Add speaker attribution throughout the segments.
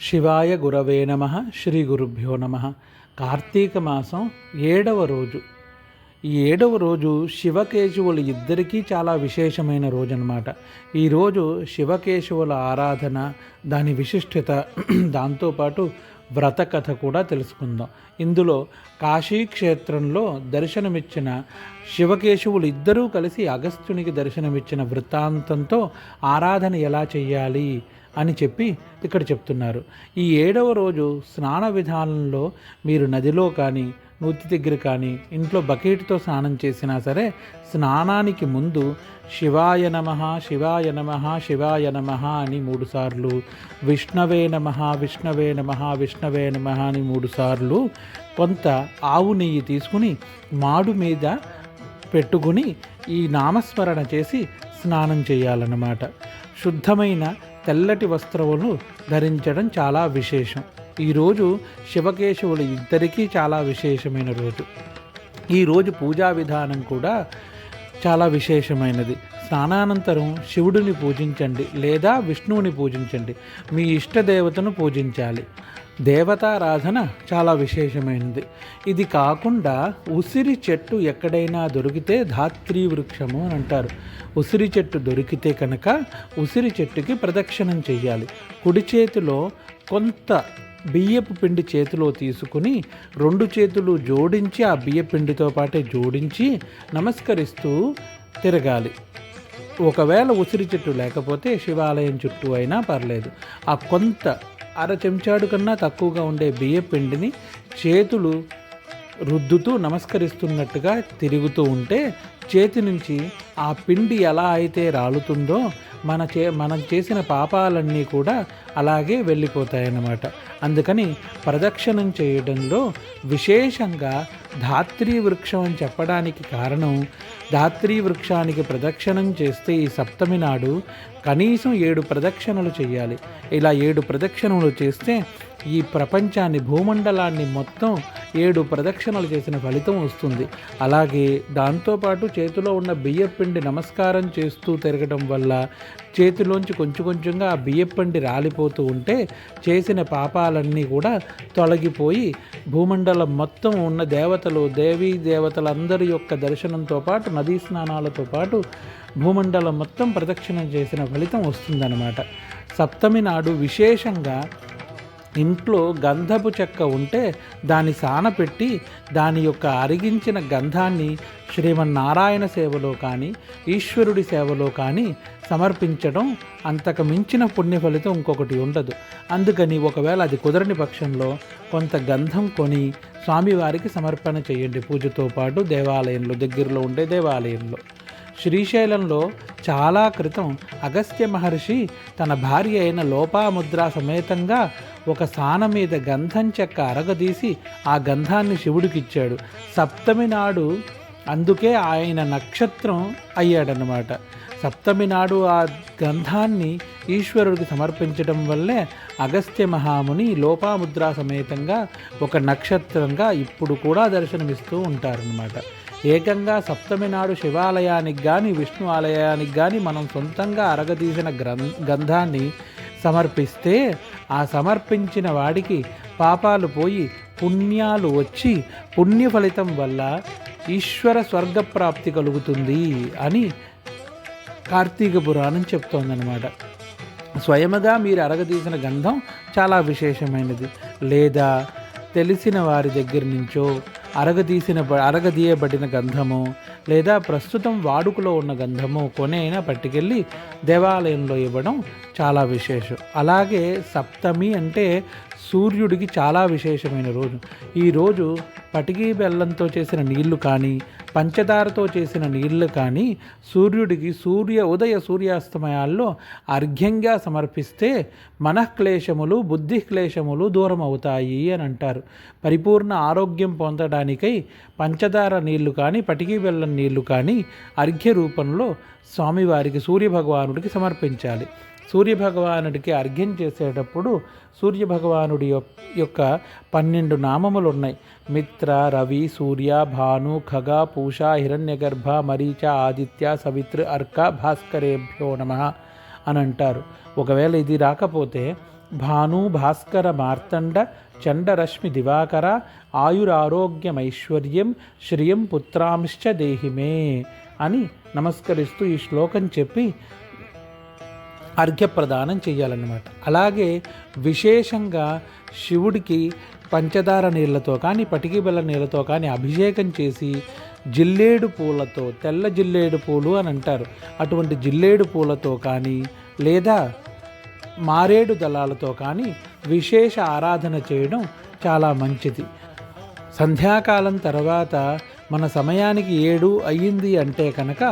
Speaker 1: శివాయ గురవే నమ శ్రీ గురుభ్యో నమ. కార్తీక మాసం ఏడవ రోజు. ఈ ఏడవ రోజు శివకేశవులు ఇద్దరికీ చాలా విశేషమైన రోజు అనమాట ఈరోజు శివకేశవుల ఆరాధన దాని విశిష్టత దాంతోపాటు వ్రత కథ కూడా తెలుసుకుందాం. ఇందులో కాశీ క్షేత్రంలో దర్శనమిచ్చిన శివకేశవులు ఇద్దరూ కలిసి అగస్త్యునికి దర్శనమిచ్చిన వృత్తాంతంతో ఆరాధన ఎలా చేయాలి అని చెప్పి ఇక్కడ చెప్తున్నారు. ఈ ఏడవ రోజు స్నాన విధానంలో మీరు నదిలో కానీ నూతి దగ్గర కానీ ఇంట్లో బకెట్తో స్నానం చేసినా సరే స్నానానికి ముందు శివాయ నమ శివాయ నమ శివాయ నమ అని మూడుసార్లు విష్ణవే నమ విష్ణవే నమ విష్ణవే నమ అని మూడుసార్లు కొంత ఆవు నెయ్యి తీసుకుని మాడు మీద పెట్టుకుని ఈ నామస్మరణ చేసి స్నానం చేయాలన్నమాట. శుద్ధమైన తెల్లటి వస్త్రములు ధరించడం చాలా విశేషం. ఈరోజు శివకేశవులు ఇద్దరికీ చాలా విశేషమైన రోజు. ఈరోజు పూజా విధానం కూడా చాలా విశేషమైనది. స్నానానంతరం శివుడిని పూజించండి లేదా విష్ణువుని పూజించండి. మీ ఇష్టదేవతను పూజించాలి. దేవతారాధన చాలా విశేషమైనది. ఇది కాకుండా ఉసిరి చెట్టు ఎక్కడైనా దొరికితే ధాత్రీ వృక్షము అని అంటారు. ఉసిరి చెట్టు దొరికితే కనుక ఉసిరి చెట్టుకి ప్రదక్షిణం చేయాలి కుడి చేతిలో కొంత బియ్యపు పిండి చేతిలో తీసుకుని రెండు చేతులు జోడించి ఆ బియ్యపిండితో పాటే జోడించి నమస్కరిస్తూ తిరగాలి. ఒకవేళ ఉసిరి చెట్టు లేకపోతే శివాలయం చుట్టూ అయినా పర్లేదు. ఆ కొంత అర చెంచాడు కన్నా తక్కువగా ఉండే బియ్య పిండిని చేతులు రుద్దుతూ నమస్కరిస్తున్నట్టుగా తిరుగుతూ ఉంటే చేతి నుంచి ఆ పిండి ఎలా అయితే రాలుతుందో మన చే మనం చేసిన పాపాలన్నీ కూడా అలాగే వెళ్ళిపోతాయన్నమాట. అందుకని ప్రదక్షిణం చేయడంలో విశేషంగా ధాత్రీ వృక్షం అని చెప్పడానికి కారణం ధాత్రీ వృక్షానికి ప్రదక్షిణం చేస్తే ఈ సప్తమి నాడు కనీసం ఏడు ప్రదక్షిణలు చేయాలి. ఇలా ఏడు ప్రదక్షిణలు చేస్తే ఈ ప్రపంచాన్ని భూమండలాన్ని మొత్తం ఏడు ప్రదక్షిణలు చేసిన ఫలితం వస్తుంది. అలాగే దాంతోపాటు చేతిలో ఉన్న బియ్యపిండి నమస్కారం చేస్తూ తిరగడం వల్ల చేతిలోంచి కొంచెం కొంచెంగా ఆ బియ్యపిండి రాలిపోతూ ఉంటే చేసిన పాపాలన్నీ కూడా తొలగిపోయి భూమండలం మొత్తం ఉన్న దేవతలు దేవీ దేవతలందరి యొక్క దర్శనంతో పాటు నదీ స్నానాలతో పాటు భూమండలం మొత్తం ప్రదక్షిణం చేసిన ఫలితం వస్తుందన్నమాట. సప్తమి నాడు విశేషంగా ఇంట్లో గంధపు చెక్క ఉంటే దాన్ని సానపెట్టి దాని యొక్క అరిగించిన గంధాన్ని శ్రీమన్నారాయణ సేవలో కానీ ఈశ్వరుడి సేవలో కానీ సమర్పించడం అంతకు మించిన పుణ్య ఫలితం ఇంకొకటి ఉండదు. అందుకని ఒకవేళ అది కుదరని పక్షంలో కొంత గంధం కొని స్వామివారికి సమర్పణ చేయండి. పూజతో పాటు దేవాలయంలో దగ్గరలో ఉండే దేవాలయంలో. శ్రీశైలంలో చాలా క్రితం అగస్త్య మహర్షి తన భార్య అయిన లోపాముద్ర సమేతంగా ఒక సాన మీద గంధం చెక్క అరగదీసి ఆ గంధాన్ని శివుడికిచ్చాడు. సప్తమి నాడు అందుకే ఆయన నక్షత్రం అయ్యాడనమాట సప్తమి నాడు ఆ గంధాన్ని ఈశ్వరుడికి సమర్పించడం వల్లే అగస్త్య మహాముని లోపాముద్ర సమేతంగా ఒక నక్షత్రంగా ఇప్పుడు కూడా దర్శనమిస్తూ ఉంటారనమాట ఏకంగా సప్తమి నాడు శివాలయానికి కానీ విష్ణు ఆలయానికి కానీ మనం సొంతంగా అరగదీసిన గ్రం గంధాన్ని సమర్పిస్తే ఆ సమర్పించిన వాడికి పాపాలు పోయి పుణ్యాలు వచ్చి పుణ్య ఫలితం వల్ల ఈశ్వర స్వర్గప్రాప్తి కలుగుతుంది అని కార్తీక పురాణం చెప్తోందనమాట స్వయముగా మీరు అరగదీసిన గంధం చాలా విశేషమైనది. లేదా తెలిసిన వారి దగ్గర నుంచో అరగదీసిన అరగదీయబడిన గంధము లేదా ప్రస్తుతం వాడుకలో ఉన్న గంధము కొనైనా పట్టుకెళ్ళి దేవాలయంలో ఇవ్వడం చాలా విశేషం. అలాగే సప్తమి అంటే సూర్యుడికి చాలా విశేషమైన రోజు. ఈరోజు పటికీ బెల్లంతో చేసిన నీళ్ళు కానీ పంచదారతో చేసిన నీళ్ళు కానీ సూర్యుడికి సూర్య ఉదయ సూర్యాస్తమయాల్లో అర్ఘ్యంగా సమర్పిస్తే మనఃక్లేశములు బుద్ధి క్లేశములు దూరం అవుతాయి అని అంటారు. పరిపూర్ణ ఆరోగ్యం పొందడానికై పంచదార నీళ్ళు కానీ పటికీ బెల్లం నీళ్ళు కానీ అర్ఘ్య రూపంలో స్వామివారికి సూర్యభగవానుడికి సమర్పించాలి. సూర్యభగవానుడికి అర్ఘ్యం చేసేటప్పుడు సూర్యభగవానుడి యొక్క పన్నెండు నామములు ఉన్నాయి మిత్ర రవి సూర్య భాను ఖగ పూష హిరణ్యగర్భ మరీచ ఆదిత్య సవిత్ర అర్క భాస్కరేభ్యో నమ అని అంటారు. ఒకవేళ ఇది రాకపోతే భాను భాస్కర మార్తండ చండరశ్మి దివాకర ఆయురారోగ్యమైశ్వర్యం శ్రియం పుత్రాంశ్చ దేహిమే అని నమస్కరిస్తూ ఈ శ్లోకం చెప్పి అర్ఘ్యప్రదానం చేయాలన్నమాట అలాగే విశేషంగా శివుడికి పంచదార నీళ్ళతో కానీ పటికి బెల్ల నీళ్ళతో కానీ అభిషేకం చేసి జిల్లేడు పూలతో తెల్ల జిల్లేడు పూలు అని అంటారు. అటువంటి జిల్లేడు పూలతో కానీ లేదా మారేడు దళాలతో కానీ విశేష ఆరాధన చేయడం చాలా మంచిది. సంధ్యాకాలం తర్వాత మన సమయానికి ఏడు అయ్యింది అంటే కనుక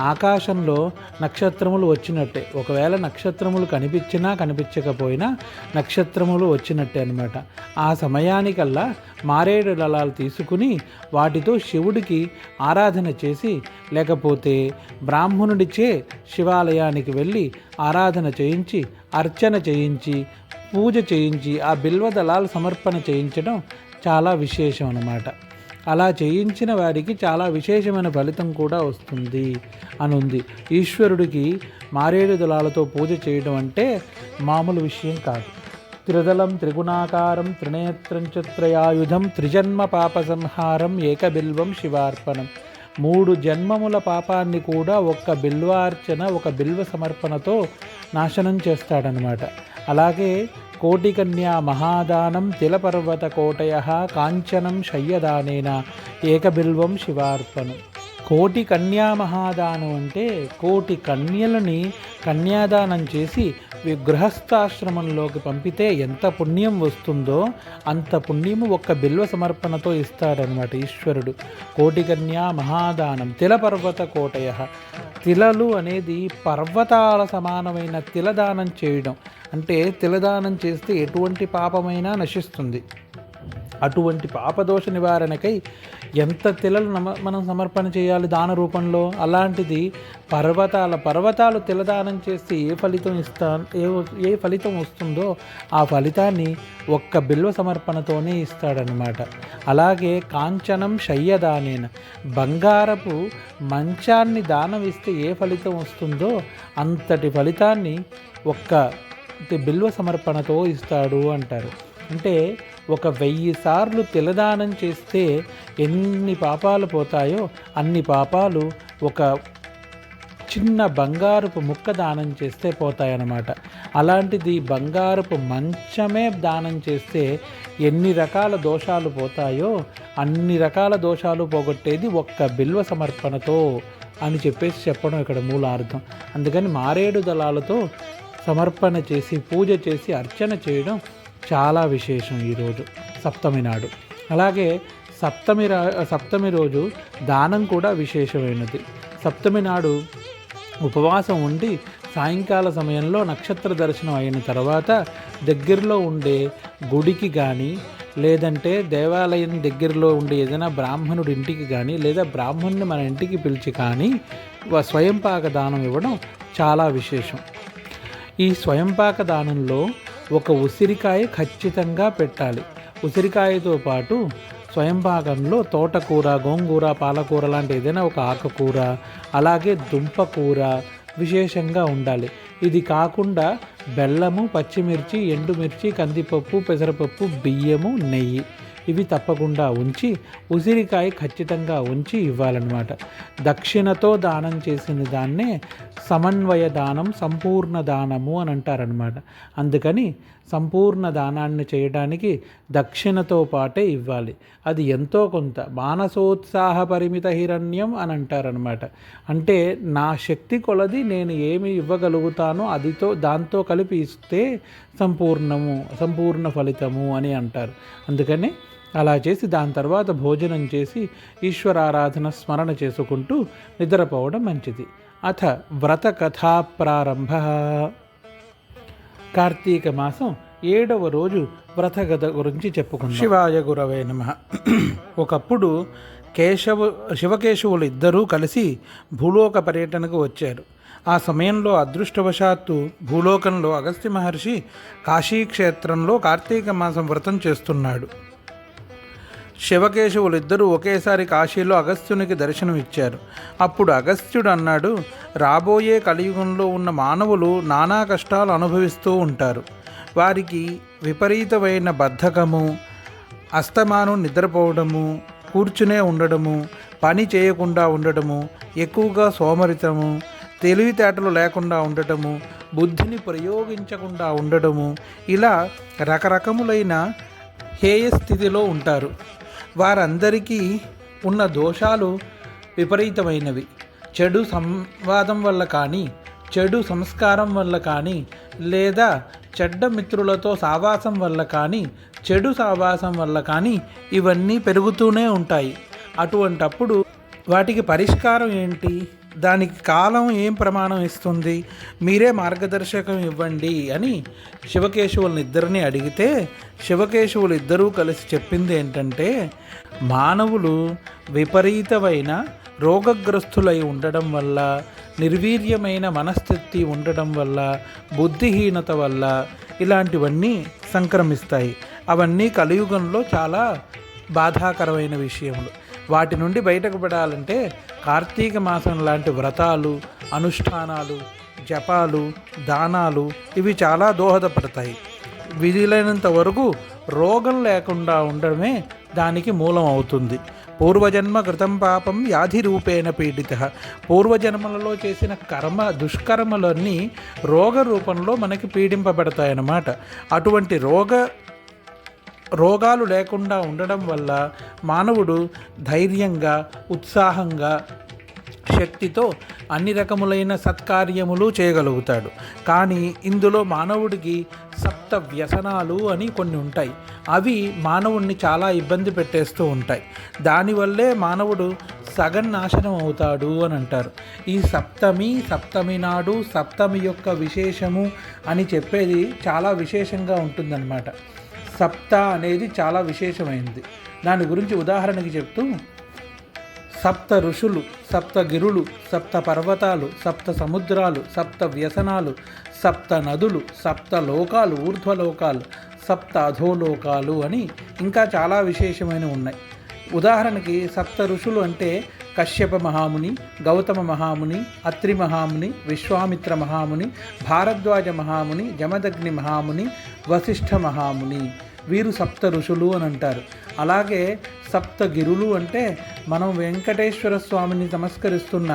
Speaker 1: ఆకాశంలో నక్షత్రములు వచ్చినట్టే. ఒకవేళ నక్షత్రములు కనిపించినా కనిపించకపోయినా నక్షత్రములు వచ్చినట్టే అనమాట ఆ సమయానికల్లా మారేడు దళాలు తీసుకుని వాటితో శివుడికి ఆరాధన చేసి లేకపోతే బ్రాహ్మణుడిచే శివాలయానికి వెళ్ళి ఆరాధన చేయించి అర్చన చేయించి పూజ చేయించి ఆ బిల్వ దళాలు సమర్పణ చేయించడం చాలా విశేషం అన్నమాట. అలా చేయించిన వారికి చాలా విశేషమైన ఫలితం కూడా వస్తుంది అని ఉంది ఈశ్వరుడికి మారేడు దళాలతో పూజ చేయడం అంటే మామూలు విషయం కాదు. త్రిదలం త్రిగుణాకారం త్రినేత్రం చిత్రయాయుధం త్రయాయుధం త్రిజన్మ పాప సంహారం ఏకబిల్వం శివార్పణం. మూడు జన్మముల పాపాన్ని కూడా ఒక్క బిల్వార్చన ఒక బిల్వ సమర్పణతో నాశనం చేస్తాడనమాట అలాగే కోటికన్యా మహాదానం తిలపర్వత కోటయ కాంచనం శయ్యదానేన ఏకబిల్వం శివార్పణం. కోటి కన్యా మహాదానం అంటే కోటి కన్యలని కన్యాదానం చేసి గృహస్థాశ్రమంలోకి పంపితే ఎంత పుణ్యం వస్తుందో అంత పుణ్యము ఒక్క బిల్వ సమర్పణతో ఇస్తాడనమాట ఈశ్వరుడు. కోటి కన్యా మహాదానం తిలపర్వత కోటయ. తిలలు అనేది పర్వతాల సమానమైన తిలదానం చేయడం. అంటే తిలదానం చేస్తే ఎటువంటి పాపమైనా నశిస్తుంది. అటువంటి పాపదోష నివారణకై ఎంత తిలలు నమ మనం సమర్పణ చేయాలి దాన రూపంలో? అలాంటిది పర్వతాల పర్వతాలు తిలదానం చేస్తే ఏ ఫలితం ఇస్తా ఏ ఏ ఫలితం వస్తుందో ఆ ఫలితాన్ని ఒక్క బిల్వ సమర్పణతోనే ఇస్తాడనమాట అలాగే కాంచనం శయ్యదానేన. బంగారపు మంచాన్ని దానం ఇస్తే ఏ ఫలితం వస్తుందో అంతటి ఫలితాన్ని ఒక్క బిల్వ సమర్పణతో ఇస్తాడు అంటారు. అంటే ఒక వెయ్యి సార్లు తిలదానం చేస్తే ఎన్ని పాపాలు పోతాయో అన్ని పాపాలు ఒక చిన్న బంగారపు ముక్క దానం చేస్తే పోతాయన్నమాట. అలాంటిది బంగారపు మంచమే దానం చేస్తే ఎన్ని రకాల దోషాలు పోతాయో అన్ని రకాల దోషాలు పోగొట్టేది ఒక్క బిల్వ సమర్పణతో అని చెప్పేసి చెప్పడం ఇక్కడ మూలార్థం అందుకని మారేడు దళాలతో సమర్పణ చేసి పూజ చేసి అర్చన చేయడం చాలా విశేషం ఈరోజు సప్తమి నాడు. అలాగే సప్తమి రా సప్తమి రోజు దానం కూడా విశేషమైనది. సప్తమి నాడు ఉపవాసం ఉండి సాయంకాల సమయంలో నక్షత్ర దర్శనం అయిన తర్వాత దగ్గరలో ఉండే గుడికి కానీ లేదంటే దేవాలయం దగ్గరలో ఉండే ఏదైనా బ్రాహ్మణుడి ఇంటికి కానీ లేదా బ్రాహ్మణుని మన ఇంటికి పిలిచి కానీ స్వయంపాక దానం ఇవ్వడం చాలా విశేషం. ఈ స్వయంపాక దానంలో ఒక ఉసిరికాయ ఖచ్చితంగా పెట్టాలి. ఉసిరికాయతో పాటు స్వయంపాకంలో తోటకూర గోంగూర పాలకూర లాంటి ఏదైనా ఒక ఆకుకూర అలాగే దుంపకూర విశేషంగా ఉండాలి. ఇది కాకుండా బెల్లము పచ్చిమిర్చి ఎండుమిర్చి కందిపప్పు పెసరపప్పు బియ్యము నెయ్యి. ఇవి తప్పకుండా ఉంచి ఉసిరికాయ ఖచ్చితంగా ఉంచి ఇవ్వాలన్నమాట. దక్షిణతో దానం చేసిన దాన్నే సమన్వయ దానం సంపూర్ణ దానము అని అంటారనమాట అందుకని సంపూర్ణ దానాన్ని చేయడానికి దక్షిణతో పాటే ఇవ్వాలి. అది ఎంతో కొంత. మానసోత్సాహ పరిమిత హిరణ్యం అని అంటారనమాట అంటే నా శక్తి కొలది నేను ఏమి ఇవ్వగలుగుతానో అదితో దాంతో కలిపి ఇస్తే సంపూర్ణము సంపూర్ణ ఫలితము అని అంటారు. అందుకని అలా చేసి దాని తర్వాత భోజనం చేసి ఈశ్వరారాధన స్మరణ చేసుకుంటూ నిద్రపోవడం మంచిది. అథ వ్రత కథా ప్రారంభ కార్తీక మాసం ఏడవ రోజు వ్రతగత గురించి చెప్పుకుందాం. శివాయ గురవే నమ. ఒకప్పుడు కేశవ శివకేశవులు ఇద్దరూ కలిసి భూలోక పర్యటనకు వచ్చారు. ఆ సమయంలో అదృష్టవశాత్తు భూలోకంలో అగస్త్య మహర్షి కాశీక్షేత్రంలో కార్తీక మాసం వ్రతం చేస్తున్నాడు. శివకేశవులిద్దరూ ఒకేసారి కాశీలో అగస్త్యునికి దర్శనం ఇచ్చారు అప్పుడు అగస్త్యుడు అన్నాడు రాబోయే కలియుగంలో ఉన్న మానవులు నానా కష్టాలు అనుభవిస్తూ ఉంటారు. వారికి విపరీతమైన బద్ధకము అస్తమానం నిద్రపోవడము కూర్చునే ఉండడము పని చేయకుండా ఉండడము ఎక్కువగా సోమరితము తెలివితేటలు లేకుండా ఉండటము బుద్ధిని ప్రయోగించకుండా ఉండడము ఇలా రకరకములైన హేయ స్థితిలో ఉంటారు. వారందరికీ ఉన్న దోషాలు విపరీతమైనవి. చెడు సంవాదం వల్ల కానీ చెడు సంస్కారం వల్ల కానీ లేదా చెడ్డ మిత్రులతో సావాసం వల్ల కానీ చెడు సావాసం వల్ల కానీ ఇవన్నీ పెరుగుతూనే ఉంటాయి. అటువంటప్పుడు వాటికి పరిష్కారం ఏంటి? దానికి కాలం ఏం ప్రమాణం ఇస్తుంది? మీరే మార్గదర్శకం ఇవ్వండి అని శివకేశవులనిద్దరిని అడిగితే శివకేశవులు ఇద్దరూ కలిసి చెప్పింది ఏంటంటే మానవులు విపరీతమైన రోగగ్రస్తులై ఉండడం వల్ల నిర్వీర్యమైన మనస్థితి ఉండడం వల్ల బుద్ధిహీనత వల్ల ఇలాంటివన్నీ సంక్రమిస్తాయి. అవన్నీ కలియుగంలో చాలా బాధాకరమైన విషయములు. వాటి నుండి బయటకు పడాలంటే కార్తీక మాసం లాంటి వ్రతాలు అనుష్ఠానాలు జపాలు దానాలు ఇవి చాలా దోహదపడతాయి. విధులైనంత వరకు రోగం లేకుండా ఉండడమే దానికి మూలం అవుతుంది. పూర్వజన్మ కృతం పాపం వ్యాధి రూపేణ పీడిత. పూర్వజన్మలలో చేసిన కర్మ దుష్కర్మలన్నీ రోగ రూపంలో మనకి పీడింపబడతాయన్నమాట. అటువంటి రోగ రోగాలు లేకుండా ఉండడం వల్ల మానవుడు ధైర్యంగా ఉత్సాహంగా శక్తితో అన్ని రకములైన సత్కార్యములు చేయగలుగుతాడు. కానీ ఇందులో మానవుడికి సప్త వ్యసనాలు అని కొన్ని ఉంటాయి. అవి మానవుడిని చాలా ఇబ్బంది పెట్టేస్తూ ఉంటాయి. దానివల్లే మానవుడు సగం నాశనం అవుతాడు అని అంటారు. ఈ సప్తమి సప్తమి నాడు సప్తమి యొక్క విశేషము అని చెప్పేది చాలా విశేషంగా ఉంటుందన్నమాట. సప్త అనేది చాలా విశేషమైంది. దాని గురించి ఉదాహరణకి చెప్తూ సప్త ఋషులు సప్త గిరులు సప్త పర్వతాలు సప్త సముద్రాలు సప్త వ్యసనాలు సప్త నదులు సప్త లోకాలు ఊర్ధ్వలోకాలు సప్త అధోలోకాలు అని ఇంకా చాలా విశేషమైన ఉన్నాయి. ఉదాహరణకి సప్త ఋషులు అంటే కశ్యప మహాముని గౌతమ మహాముని అత్రి మహాముని విశ్వామిత్ర మహాముని భారద్వాజ మహాముని జమదగ్ని మహాముని వశిష్ఠ మహాముని వీరు సప్త ఋషులు అని అంటారు. అలాగే సప్తగిరులు అంటే మనం వెంకటేశ్వర స్వామిని నమస్కరిస్తున్న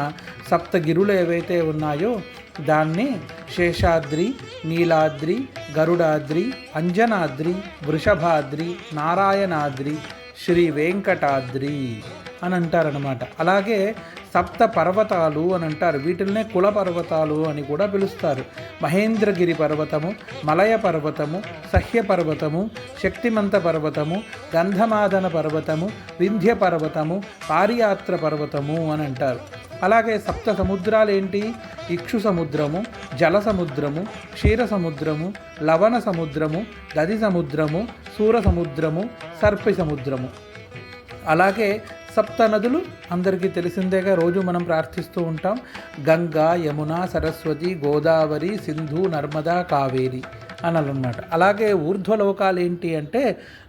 Speaker 1: సప్తగిరులు ఏవైతే ఉన్నాయో దాన్ని శేషాద్రి నీలాద్రి గరుడాద్రి అంజనాద్రి వృషభాద్రి నారాయణాద్రి శ్రీ వెంకటాద్రి. అని అంటారనమాట అలాగే సప్త పర్వతాలు అని అంటారు. వీటిల్నే కుల పర్వతాలు అని కూడా పిలుస్తారు. మహేంద్రగిరి పర్వతము మలయ పర్వతము సహ్య పర్వతము శక్తిమంత పర్వతము గంధమాదన పర్వతము వింధ్య పర్వతము పారియాత్ర పర్వతము అని అంటారు. అలాగే సప్త సముద్రాలు ఏంటి ఇక్షు సముద్రము జల సముద్రము క్షీర సముద్రము లవణ సముద్రము గది సముద్రము సూర సముద్రము సర్పి సముద్రము. అలాగే సప్త నదులు అందరికీ తెలిసిందేగా రోజు మనం ప్రార్థిస్తూ ఉంటాం. గంగా యమున సరస్వతి గోదావరి సింధు నర్మదా కావేరి అనాలన్నమాట అలాగే ఊర్ధ్వలోకాలు ఏంటి అంటే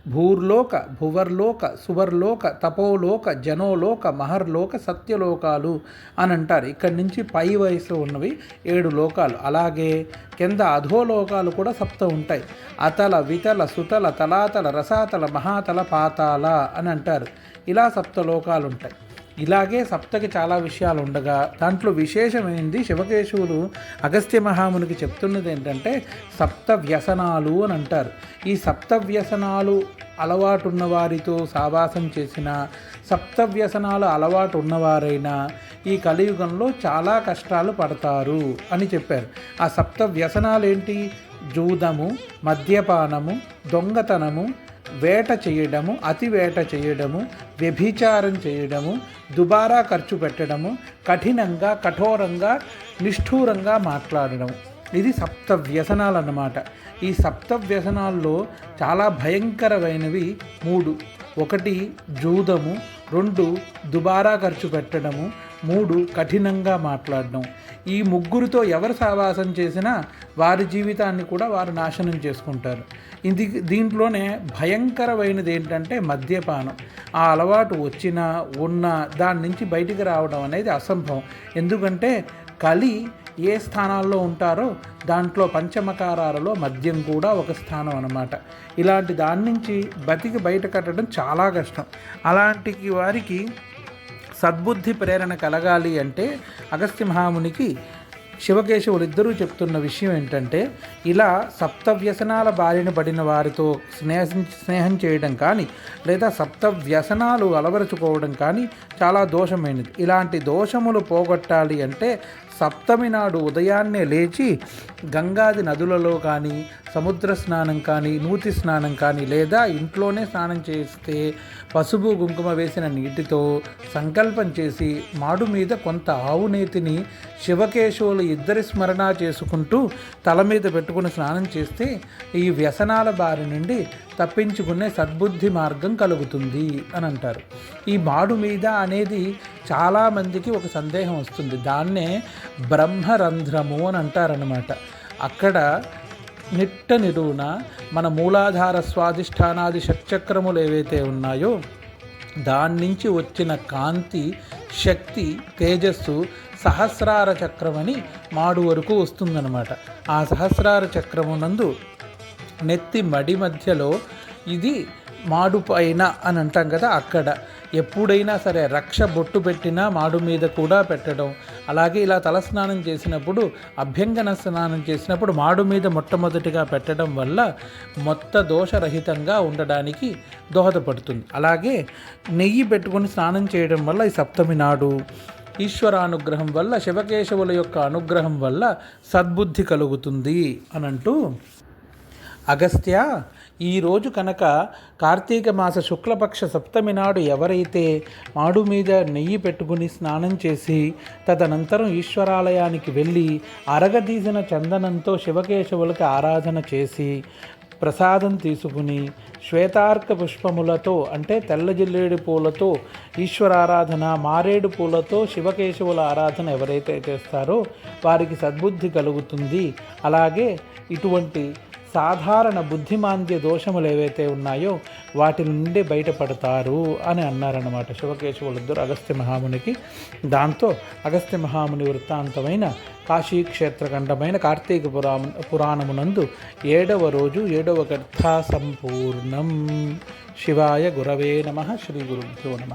Speaker 1: భూర్లోక భువర్లోక సువర్లోక తపోలోక జనోలోక మహర్లోక సత్యలోకాలు అని అంటారు. ఇక్కడి నుంచి పై వయసు ఉన్నవి ఏడు లోకాలు. అలాగే కింద అధోలోకాలు కూడా సప్త ఉంటాయి. అతల వితల సుతల తలాతల రసాతల మహాతల పాతాల అని అంటారు. ఇలా సప్త లోకాలు ఉంటాయి. ఇలాగే సప్తకి చాలా విషయాలు ఉండగా దాంట్లో విశేషమైంది? శివకేశవులు అగస్త్య మహామునికి చెప్తున్నది ఏంటంటే సప్త వ్యసనాలు అని అంటారు. ఈ సప్త వ్యసనాలు అలవాటు ఉన్నవారితో సావాసం చేసిన సప్త వ్యసనాలు అలవాటు ఉన్నవారైనా ఈ కలియుగంలో చాలా కష్టాలు పడతారు అని చెప్పారు. ఆ సప్త వ్యసనాలు ఏంటి జూదము మద్యపానము దొంగతనము వేట చేయడము అతి వేట చేయడము వ్యభిచారం చేయడము దుబారా ఖర్చు పెట్టడము కఠినంగా కఠోరంగా నిష్ఠూరంగా మాట్లాడడం. ఇది సప్త వ్యసనాలు అన్నమాట ఈ సప్త వ్యసనాల్లో చాలా భయంకరమైనవి మూడు. ఒకటి జూదము రెండు దుబారా ఖర్చు పెట్టడము మూడు కఠినంగా మాట్లాడడం. ఈ ముగ్గురితో ఎవరు సావాసం చేసినా వారి జీవితాన్ని కూడా వారు నాశనం చేసుకుంటారు. ఇది దీంట్లోనే భయంకరమైనది ఏంటంటే మద్యపానం. ఆ అలవాటు వచ్చినా ఉన్నా దాని నుంచి బయటికి రావడం అనేది అసంభవం. ఎందుకంటే కలి ఏ స్థానాల్లో ఉంటారో దాంట్లో పంచమకారాలలో మద్యం కూడా ఒక స్థానం అనమాట ఇలాంటి దాని నుంచి బతికి బయట కట్టడం చాలా కష్టం. అలాంటి వారికి సద్బుద్ధి ప్రేరణ కలగాలి అంటే అగస్త్య మహామునికి శివకేశవులిద్దరూ చెప్తున్న విషయం ఏంటంటే ఇలా సప్త వ్యసనాల బారిన పడిన వారితో స్నేహం స్నేహం చేయడం కానీ లేదా సప్త వ్యసనాలు అలవరుచుకోవడం కానీ చాలా దోషమైనది. ఇలాంటి దోషములు పోగొట్టాలి అంటే సప్తమి నాడు ఉదయాన్నే లేచి గంగాది నదులలో కానీ సముద్ర స్నానం కానీ నూతి స్నానం కానీ లేదా ఇంట్లోనే స్నానం చేస్తే పసుపు కుంకుమ వేసిన నీటితో సంకల్పం చేసి మాడు మీద కొంత ఆవు నేతిని శివకేశవులు ఇద్దరి స్మరణ చేసుకుంటూ తల మీద పెట్టుకుని స్నానం చేస్తే ఈ వ్యసనాల బారి నుండి తప్పించుకునే సద్బుద్ధి మార్గం కలుగుతుంది అని అంటారు. ఈ మాడు మీద అనేది చాలామందికి ఒక సందేహం వస్తుంది. దాన్నే బ్రహ్మరంధ్రము అని అంటారనమాట అక్కడ నిట్ట నిడువున మన మూలాధార స్వాధిష్టానాది షట్చక్రములు ఏవైతే ఉన్నాయో దాని నుంచి వచ్చిన కాంతి శక్తి తేజస్సు సహస్రార చక్రమని మాడు వరకు వస్తుందన్నమాట. ఆ సహస్రార చక్రమునందు నెత్తి మడి మధ్యలో ఇది మాడు పైన అని అంటాం కదా అక్కడ. ఎప్పుడైనా సరే రక్ష బొట్టు పెట్టినా మాడు మీద కూడా పెట్టడం. అలాగే ఇలా తలస్నానం చేసినప్పుడు అభ్యంగన స్నానం చేసినప్పుడు మాడు మీద మొట్టమొదటిగా పెట్టడం వల్ల మొత్త దోషరహితంగా ఉండడానికి దోహదపడుతుంది. అలాగే నెయ్యి పెట్టుకొని స్నానం చేయడం వల్ల ఈ సప్తమి నాడు ఈశ్వరానుగ్రహం వల్ల శివకేశవుల యొక్క అనుగ్రహం వల్ల సద్బుద్ధి కలుగుతుంది అనంటూ అగస్త్య ఈరోజు కనుక కార్తీక మాస శుక్లపక్ష సప్తమి నాడు ఎవరైతే మాడు మీద నెయ్యి పెట్టుకుని స్నానం చేసి తదనంతరం ఈశ్వరాలయానికి వెళ్ళి అరగదీసిన చందనంతో శివకేశవులకి ఆరాధన చేసి ప్రసాదం తీసుకుని శ్వేతార్క పుష్పములతో అంటే తెల్ల జిల్లేడు పూలతో ఈశ్వరారాధన మారేడు పూలతో శివకేశవుల ఆరాధన ఎవరైతే చేస్తారో వారికి సద్బుద్ధి కలుగుతుంది. అలాగే ఇటువంటి సాధారణ బుద్ధిమాంద్య దోషములు ఏవైతే ఉన్నాయో వాటి నుండి బయటపడతారు అని అన్నారన్నమాట శివకేశవులిద్దరు అగస్త్య మహామునికి. దాంతో అగస్త్య మహాముని వృత్తాంతమైన కాశీక్షేత్రఖండమైన కార్తీక పురాణ పురాణమునందు ఏడవ రోజు ఏడవ కథ సంపూర్ణం శివాయ గురవే నమ శ్రీ గురుభ్యో నమ.